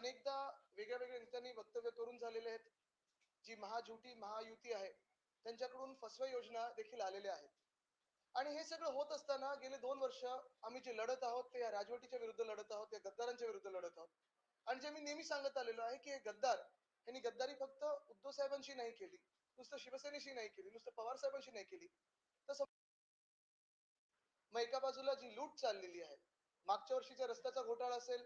अनेकदा वेगळ्या वेगळ्या नेत्यांनी वक्तव्य करून झालेले आहेत. जी महाजुती महायुती आहे त्यांच्याकडून फसव्या योजना देखील आलेल्या आहेत. आणि हे सगळं होत असताना गेले दोन वर्ष आम्ही जे लढत आहोत ते या राजवटीच्या विरुद्ध लढत आहोत या गद्दारांच्या विरुद्ध लढत आहोत. आणि जे मी नेहमी सांगत आलेलो आहे की हे गद्दार यांनी गद्दारी फक्त उद्धव साहेबांशी नाही केली नुसतं शिवसेनेशी नाही केली नुसतं पवार साहेबांशी नाही केली. तसं मग एका बाजूला जी लूट चाललेली आहे मागच्या वर्षीचा रस्त्याचा घोटाळा असेल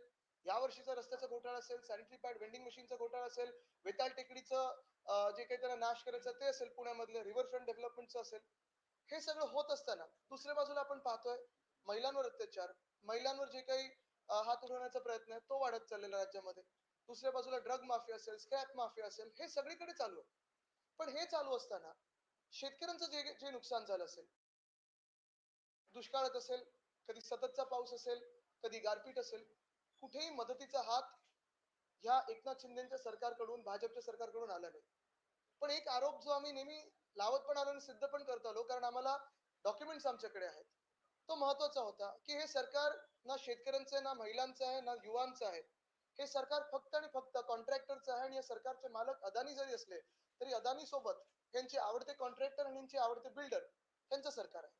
या वर्षीचा रस्त्याचा घोटाळा असेल सॅनिटरी पॅड वेंडिंग मशीनचा घोटाळा असेल वेताल टेकडीचं जे काही त्यांना नाश करायचं ते असेल पुण्यामधलं रिव्हरफ्रंट डेव्हलपमेंटचं असेल हे सगळं होत असताना दुसऱ्या बाजूला आपण पाहतोय महिलांवर अत्याचार महिलांवर जे काही हात उडवण्याचा प्रयत्न आहे तो वाढत चाललेला राज्यामध्ये. दुसऱ्या बाजूला ड्रग माफिया असेल स्क्रॅप माफिया असेल हे सगळीकडे चालू आहे. पण हे चालू असताना शेतकऱ्यांचं जे जे नुकसान झालं असेल दुष्काळात असेल कधी सततचा पाऊस असेल कधी गारपीट असेल कुठेही मदतीचा हात ह्या एकनाथ शिंदेच्या सरकारकडून भाजपच्या सरकारकडून आला नाही. पण एक आरोप जो आम्ही नेहमी लावत पण आलो आणि सिद्ध पण करत आलो कारण आम्हाला डॉक्युमेंट्स आमच्याकडे आहेत. तो महत्त्वाचा होता की हे सरकार ना शेतकऱ्यांचं आहे ना महिलांचं आहे ना युवांचं आहे. हे सरकार फक्त आणि फक्त कॉन्ट्रॅक्टरचं आहे आणि या सरकारचे मालक अदानी जरी असले तरी अदानी सोबत यांचे आवडते कॉन्ट्रॅक्टर आणि यांचे आवडते बिल्डर यांचं सरकार आहे.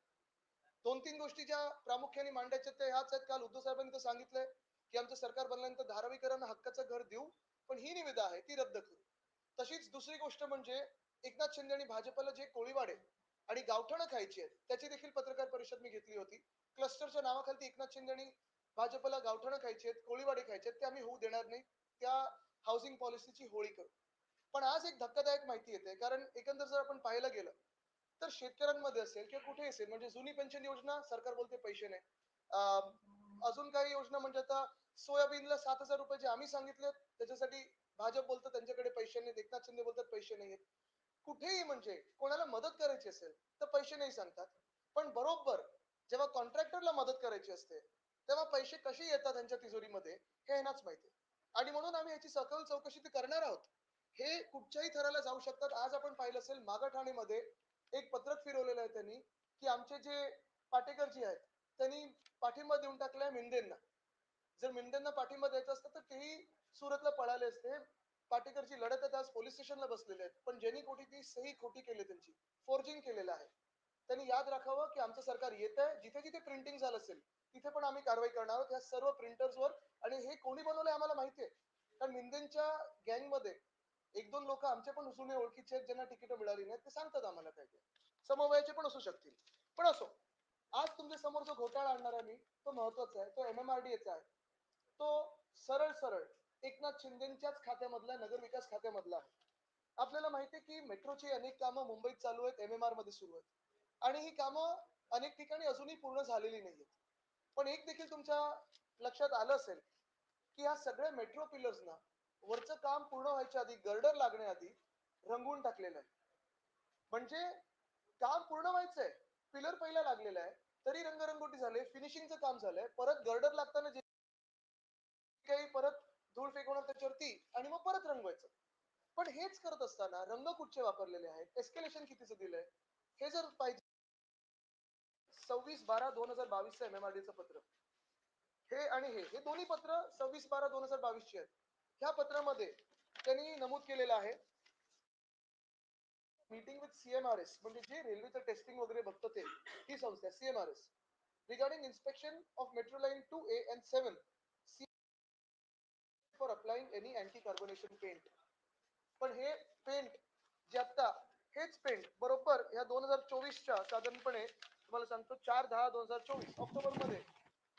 दोन तीन गोष्टी ज्या प्रामुख्याने मांडायच्या त्या ह्याच आहेत. काल उद्धव साहेबांनी तर सांगितलंय की आमचं सरकार बनल्यानंतर धारावीकरांना हक्काचं घर देऊ पण ही निविदा आहे ती रद्द करू. तशीच दुसरी गोष्ट म्हणजे एकनाथ शिंदे आणि भाजपला जे कोळीवाडे आणि गावठणं खायची आहेत त्याची देखील पत्रकार परिषद मी घेतली होती. क्लस्टरच्या नावाखाली एकनाथ शिंदे आणि भाजपला गावठणं खायची आहेत कोळीवाडे खायचे आहेत ते आम्ही होऊ देणार नाही त्या हाऊसिंग पॉलिसीची होळी करू. पण आज एक धक्कादायक माहिती येते कारण एकंदर जर आपण पाहायला गेलं तर शेतकऱ्यांमध्ये असेल किंवा कुठे असेल म्हणजे जुनी पेन्शन योजना सरकार बोलते पैसे नाही. अजून काही योजना म्हणजे आता सोयाबीनला सात हजार रुपये जे आम्ही सांगितले त्याच्यासाठी भाजप बोलतं त्यांच्याकडे पैसे नाहीत. एकनाथ शिंदे बोलतात पैसे नाहीयेत. कुठेही म्हणजे कोणाला मदत करायची असेल तर पैसे नाही सांगतात. पण बरोबर जेव्हा कॉन्ट्रॅक्टरला मदत करायची असते तेव्हा पैसे कसे येतात त्यांच्या तिजोरीमध्ये हे यांनाच माहिती आणि म्हणून आम्ही याची सखोल चौकशी ते करणार आहोत. हे कुठच्याही थराला जाऊ शकतात. आज आपण पाहिलं असेल मागाठाणेमध्ये एक पत्रक फिरवलेलं आहे त्यांनी की आमचे जे पाटेकर जी आहेत त्यांनी पाठिंबा देऊन टाकलाय मिंदेंना. जर मिंदेंना पाठिंबा द्यायचा असतं तर तेही सुरतला पळाले असते. पाटेकरची लढत आहे आज पोलीस स्टेशनला बसलेले आहेत. पण ज्यांनी खोटी ती सही खोटी केली त्यांची फोर्जिंग केलेलं आहे. त्यांनी याद राखावं की आमचं सरकार येत आहे. जिथे जिथे प्रिंटिंग झालं असेल तिथे पण आम्ही कारवाई करणार आहोत. ह्या सर्व प्रिंटर्सवर आणि हे कोणी बनवलंय आम्हाला माहिती आहे. कारण मिंदेंच्या गँगमध्ये एक दोन लोक आमचे पण जुने ओळखीचे आहेत ज्यांना तिकीट मिळाली नाहीत. ते सांगतात आम्हाला काय काय समवयाचे पण असू शकतील. पण असो. आज तुमच्यासमोर जो घोटाळा आणणार आहे मी तो महत्त्वाचा आहे. तो एम एम आर डी आहे. तो सरळ सरळ एकनाथ शिंदेच्याच खात्यामधला नगर विकास खात्यामधला आहे. आपल्याला माहिती आहे की मेट्रोची अनेक कामं मुंबईत चालू आहेत एम एम आरमध्ये सुरू आहेत. आणि ही कामं अनेक ठिकाणी अजूनही पूर्ण झालेली नाही आहेत पण एक देखील तुमच्या लक्षात आलं असेल की ह्या सगळ्या मेट्रो पिलर्सना वरचं काम पूर्ण व्हायच्या आधी गर्डर लागण्याआधी रंगवून टाकलेलं आहे. म्हणजे काम पूर्ण व्हायचंय पिलर पहिला लागलेला आहे तरी रंगरंगोटी झाले फिनिशिंगचं काम झालंय परत गर्डर लागताना जे काही परत धूळ फेकवणार त्याच्यावरती आणि मग परत रंगवायचं. पण हेच करत असताना रंग कुठचे वापरलेले आहेत? एस्केलेशन कितीचं दिलंय? हे जर पाहिजे सव्वीस बारा दोन हजार बावीस एम एम आर डीचं पत्र. हे आणि हे हे दोन्ही पत्र सव्वीस बारा दोन हजार बावीसचे आहेत. ह्या पत्रामध्ये त्यांनी नमूद केलेलं आहे. मीटिंग विथ सीएमआरएस म्हणजे जे रेल्वेचं टेस्टिंग वगैरे बघतं ते ही संस्था CMRS regarding inspection of metro line two A and seven for applying any anti carbonation paint पण हे पेंट जे आता हेच पेंट बरोबर ह्या दोन हजार चोवीसच्या साधारणपणे तुम्हाला सांगतो चार दहा दोन हजार चोवीस ऑक्टोबरमध्ये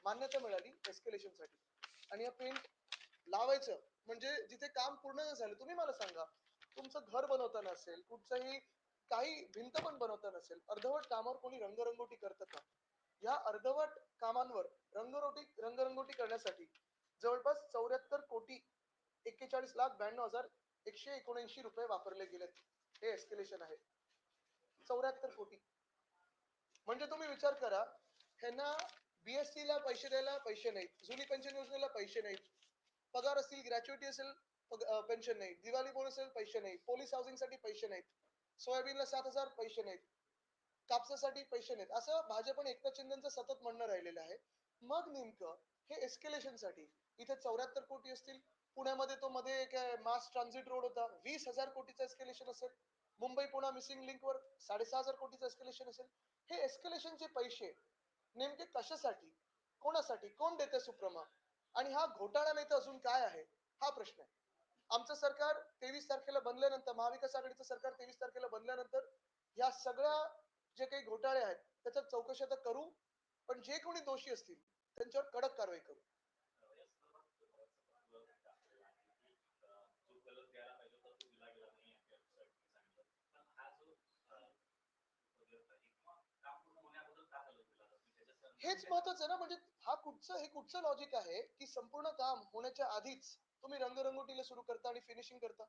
मान्यता मिळाली एस्केलेशनसाठी. आणि हे पेंट लावायचं म्हणजे जिथे काम पूर्ण नाही झालं तुम्ही मला सांगा. तुमचं घर बनवताना असेल कुठचंही काही भिंत पण बनवताना असेल अर्धवट कामावर कोणी रंगरंगोटी करतं का? या अर्धवट कामांवर रंगरोटी रंगरंगोटी करण्यासाठी जवळपास चौऱ्याहत्तर कोटी एक्केचाळीस लाख ब्याण्णव हजार एकशे एकोणऐंशी रुपये वापरले गेलेत. हे एस्केलेशन आहे. चौऱ्याहत्तर कोटी. म्हणजे तुम्ही विचार करा ह्यांना बीएससी ला पैसे द्यायला पैसे नाहीत जुनी पेन्शन योजनेला पैसे नाहीत पगार असतील ग्रॅच्युइटी असेल पेन्शन नाही दिवाळी बोनस असेल पैसे नाही पोलीस हाऊसिंगसाठी पैसे नाहीत सोयाबीनला सात हजार पैसे नाहीत कापसासाठी पैसे नाहीत. असं भाजप आणि एकनाथ शिंदेचं सतत म्हणणं राहिलेलं आहे. मग नेमकं हे एस्केलेशनसाठी इथे चौऱ्याहत्तर कोटी असतील. पुण्यामध्ये तो मध्ये एक मास ट्रान्झिट रोड होता. वीस हजार कोटीचं एस्केलेशन असेल. मुंबई पुणा मिसिंग लिंकवर साडेसहा हजार कोटीचं एस्केलेशन असेल. हे एस्केलेशनचे पैसे नेमके कशासाठी कोणासाठी कोण देते सुप्रमा? आणि हा घोटाळा नाही तर अजून काय आहे? हा प्रश्न आहे. आमचं सरकार तेवीस तारखेला बनल्यानंतर महाविकास आघाडीचं सरकार तेवीस तारखेला बनल्यानंतर या सगळ्या जे काही घोटाळे आहेत त्याचा चौकशी आता करू. पण जे कोणी दोषी असतील त्यांच्यावर कडक कारवाई करू या संदर्भात बराचसा प्रश्न टाकलेला आहे की अं, जो कलर द्यायला पाहिजे होता तो दिला गेला नाही आहे वेबसाईटने सांगितलं पण हा जो अं, पदार्थ आहे किंवा काम पूर्ण होण्याबद्दल का कलर दिला जातो त्याच्या संदर्भात हेच महत्वाचं आहे ना म्हणजे हा कुठचं हे कुठचं लॉजिक आहे की संपूर्ण काम होण्याच्या आधीच तुम्ही रंगरंगोटीला सुरू करता आणि फिनिशिंग करता?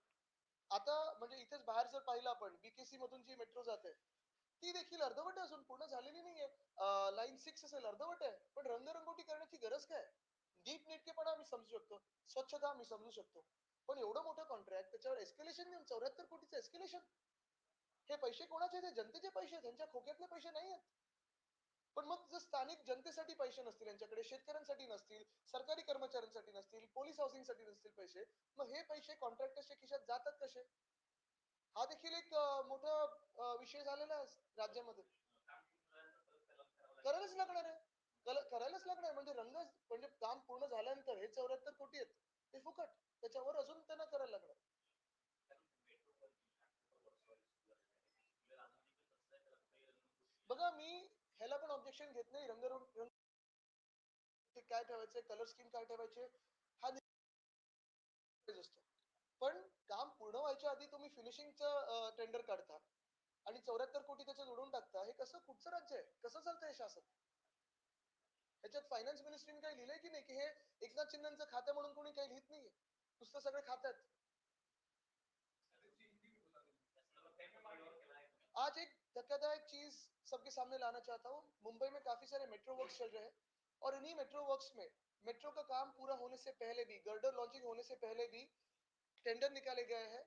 आता म्हणजे इथेच बाहेर जर पाहिलं आपण बीकेसी मधून जी मेट्रो जाते ती देखील अर्धवट असून पूर्ण झालेली नाहीये. लाईन सिक्स असेल अर्धवट आहे पण रंगरंगोटी करण्याची गरज काय नीट नेटकेपणा आम्ही समजू शकतो स्वच्छता आम्ही समजू शकतो पण एवढं मोठं कॉन्ट्रॅक्ट त्याच्यावर एस्केलेशन देऊन चौऱ्याहत्तर कोटीचं एस्केलेशन हे पैसे कोणाचे ते जनतेचे पैसे त्यांच्या खोक्यातले पैसे नाही आहेत पण मग जर स्थानिक जनतेसाठी पैसे नसतील यांच्याकडे शेतकऱ्यांसाठी नसतील सरकारी कर्मचाऱ्यांसाठी नसतील पोलीस हाऊसिंगसाठी नसतील पैसे मग हे पैसे कॉन्ट्रॅक्टरच्या खिशात जातात कसे? हा देखील एक मोठा विषय झालेला आहे राज्यामध्ये. करायलाच लागणार आहे. करायलाच लागणार म्हणजे रंग म्हणजे काम पूर्ण झाल्यानंतर हे चौऱ्याहत्तर कोटी आहेत. ते फुकट. त्याच्यावर अजून त्यांना करायला लागणार बघा मी ह्याला पण ऑब्जेक्शन घेत नाही. रंग काय ठेवायचे? कलर स्कीम काय ठेवायचे? हा असतो. पण काम पूर्ण व्हायच्या आधी तुम्ही फिनिशिंगचं टेंडर काढता. आणि चौऱ्याहत्तर कोटी त्याचं जोडून टाकता. हे कसं कुठचं राज्य आहे? कसं चालतंय हे शासन? ह्याच्यात फायनान्स मिनिस्ट्रीने काही लिहिलंय की नाही? की हे एकनाथ शिंदेचं खातं म्हणून कोणी काही लिहित नाहीये. नुसतं सगळे खातात आज एक धक्कादायक चीज़ सबके सामने लाना चाहता हूँ। मुंबई में काफ़ी सारे मेट्रो वर्क्स चल रहे हैं और इन्हीं मेट्रो वर्क्स में मेट्रो का काम पूरा होने से पहले भी, गर्डर लॉन्चिंग होने से पहले भी टेंडर निकाले गए हैं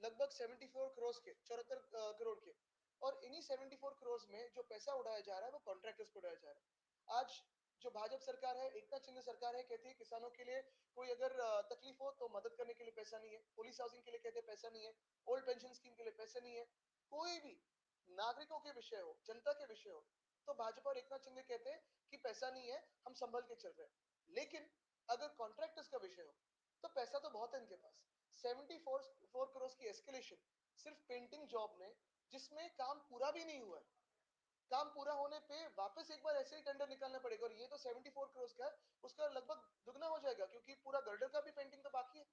लगभग 74 करोड़ के, चौहत्तर करोड़ के। और इन्हीं 74 करोड़ में जो पैसा उड़ाया जा रहा है वो कॉन्ट्रैक्टर्स को उड़ाया जा रहा है। आज जो भाजपा सरकार है, एकनाथ शिंदे सरकार है, कहती है किसानों के लिए कोई अगर तकलीफ़ हो तो मदद करने के लिए पैसा नहीं है। पुलिस हाउसिंग के लिए कहते हैं पैसा नहीं है। ओल्ड पेंशन स्कीम के लिए पैसा नहीं है। कोई भी नागरिकों के विषय हो, जनता के विषय हो तो भाजपा और एकनाथ शिंदे कहते हैं कि पैसा नहीं है, हम संभल के चल रहे हैं। लेकिन अगर कॉन्ट्रैक्टर्स का विषय हो तो पैसा तो बहुत है इनके पास। 74 फोर करोड़ की एस्केलेशन सिर्फ़ पेंटिंग जॉब में जिसमें काम पूरा भी नहीं हुआ है। काम पूरा होने पे वापस एक बार ऐसे ही टेंडर निकालना पड़ेगा और ये तो 74 करोड़ का है, उसका लगभग दुगना हो जाएगा, क्योंकि पूरा गर्डर का भी पेंटिंग तो बाकी है।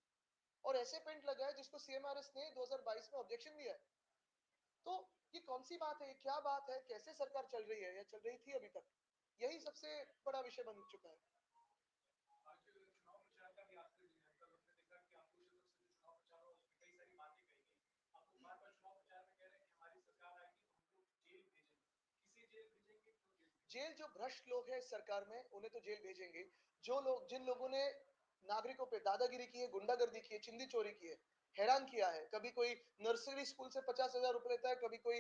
और ऐसे पेंट लगा है जिसको सीएमआरएस ने 2022 में ऑब्जेक्शन दिया है। तो ये कौन सी बात है? ये क्या बात है? कैसे सरकार चल रही है? या चल रही थी अभी तक? यही सबसे बड़ा विषय बन चुका है। आज चुनाव प्रचार का भी आखिरी दिन है कल हमने देखा कि आपको तरफ से जो चुनाव प्रचार हुआ उसमें कई सारी बातें कही गई आपको बार बार चुनाव प्रचार में कह रहे हैं कि हमारी सरकार आएगी तो हम लोग जेल भेजेंगे किसे जेल भेजेंगे क्यों जेल भेजेंगे जेल जो भ्रष्ट लोग हैं इस सरकार में उन्हें तो जेल भेजेंगे। जो लोग जिन लोगों ने नागरिकों पे दादागिरी की है गुंडागर्दी की है चिंदी चोरी की है हैरान किया है। कभी कोई नर्सरी स्कूल से पचास हज़ार रुपए लेता है, कभी कोई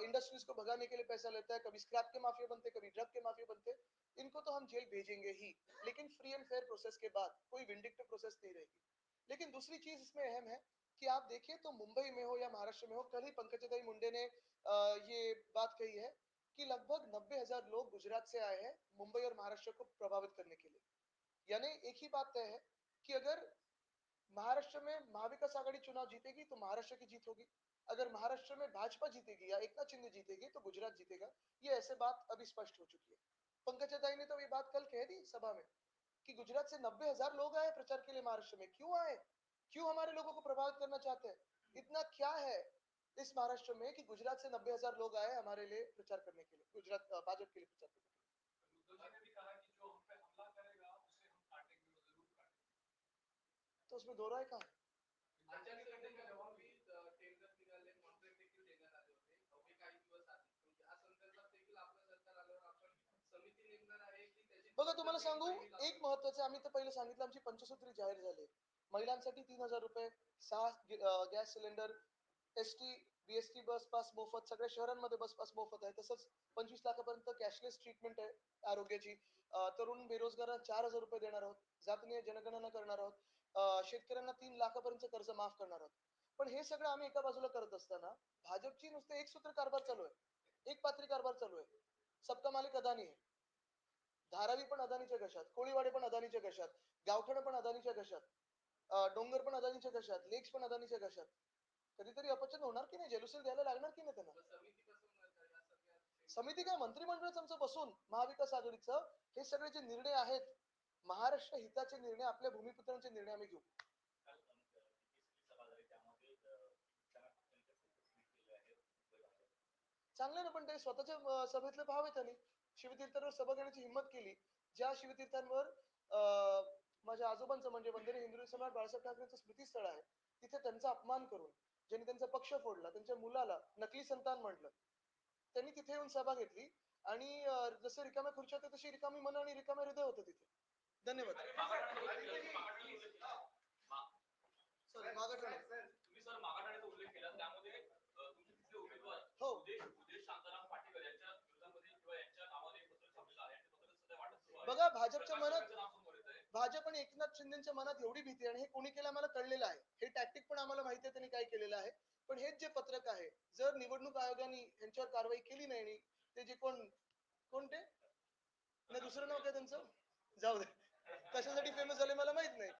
इंडस्ट्रीज़ को भगाने के लिए पैसा लेता है, कभी स्क्रैप के माफिया बनते कभी ड्रग के माफिया बनते इनको तो हम जेल भेजेंगे ही, लेकिन फ्री एंड फेयर प्रोसेस के बाद कोई विंडिक्टिव प्रोसेस नहीं रहेगी। लेकिन दूसरी चीज़ इसमें अहम है कि आप देखिए तो मुंबई में हो या महाराष्ट्र में हो, कल ही पंकजदाई मुंडे ने ये बात कही है कि लगभग नब्बे हज़ार लोग गुजरात से आए हैं मुंबई और महाराष्ट्र को प्रभावित करने के लिए। यानी एक ही बात तय है कि अगर महाराष्ट्र में महाविकास आघाड़ी चुनाव जीतेगी तो महाराष्ट्र की जीत होगी। अगर महाराष्ट्र में भाजपा जीतेगी या एकनाथ शिंदे जीतेगी तो गुजरात जीतेगा। ये ऐसे बात अभी स्पष्ट हो चुकी है। पंकजदाई ने तो ये बात कल कह दी सभा में कि गुजरात से नब्बे हज़ार लोग आए प्रचार के लिए महाराष्ट्र में। क्यों आए? क्यों हमारे लोगों को प्रभावित करना चाहते हैं? इतना क्या है इस महाराष्ट्र में कि गुजरात से नब्बे हज़ार लोग आए हमारे लिए प्रचार करने के लिए, गुजरात भाजपा के लिए प्रचार करने के लिए? आल्यावर आपण समिती नेमणार आहे की बघा तुम्हाला सांगू एक महत्वाचं आम्ही तर पहिले सांगितलं आमची पंचसूत्री जाहीर झाली. महिलांसाठी तीन हजार रुपये सहा gas cylinder S T BST bus pass मोफत सगळ्या शहरांमध्ये बस पास मोफत आहे. तसंच पंचवीस लाखापर्यंत कॅशलेस ट्रीटमेंट आहे आरोग्याची. तरुण बेरोजगारांना चार हजार रुपये देणार आहोत जातीय जनगणना करणार आहोत. शेतकऱ्यांना तीन लाखापर्यंत कर्ज माफ करणार आहोत. पण हे सगळं आम्ही एका बाजूला करत असताना भाजपची नुसते एक सूत्र कारभार चालू आहे. एक पात्री कारभार चालू आहे. सबका मालिक अदानी आहे धारावी पण अदानीच्या घशात कोळीवाडे पण अदानीच्या घशात गावठण पण अदानीच्या घशात डोंगर पण अदानीच्या घशात लेक्स पण अदानीच्या घशात कधीतरी अपचन होणार की नाही? जेलुसेल द्यायला लागणार की नाही त्यांना? समिती समिती काय? मंत्रिमंडळच आमचं बसून महाविकास आघाडीचं हे सगळे जे निर्णय आहेत महाराष्ट्र हिताचे निर्णय आपल्या भूमिपुत्रांचे निर्णय आम्ही घेऊ. चांगलं ना पण ते स्वतःच्या सभेतलं सभेतले भाव त्यांनी. शिवतीर्थांवर सभा घेण्याची हिंमत केली. ज्या शिवतीर्थांवर अं, माझ्या आजोबांचं म्हणजे वंदनीय हिंदू सम्राट बाळासाहेब ठाकरेंचं स्मृतीस्थळ आहे तिथे त्यांचा अपमान करून ज्यांनी त्यांचा पक्ष फोडला त्यांच्या मुलाला नकली संतान म्हटलं त्यांनी तिथे येऊन सभा घेतली. आणि जसे जसं रिकाम्या खुर्च्या होत्या तशी रिकामी मन आणि रिकामे हृदय होतं तिथे. धन्यवाद. सॉरी मागाठणे. तुम्ही सर मागाठाण्याचा उल्लेख केला. त्यामध्ये अ, तुमचे तिथले उमेदवार हो. उदेश उदेश शांताराम पाटील यांच्या विरोधामध्ये किंवा यांच्या नावाने एक पत्र छापलेलं आहे आणि ते पत्र सध्या वाटप सुरू आहे. बघा भाजपच्या मनात भाजप आणि एकनाथ शिंदेच्या मनात एवढी भीती आणि हे कोणी केलं आम्हाला कळलेलं आहे. हे टॅक्टिक पण आम्हाला माहिती आहे त्यांनी काय केलेलं आहे. पण हेच जे पत्रक आहे जर निवडणूक आयोगाने यांच्यावर कारवाई केली नाही आणि ते जे कोण कोण ते नाही दुसरं नाव काय त्यांचं? जाऊ दे. कशासाठी फेमस झाले मला माहीत नाही.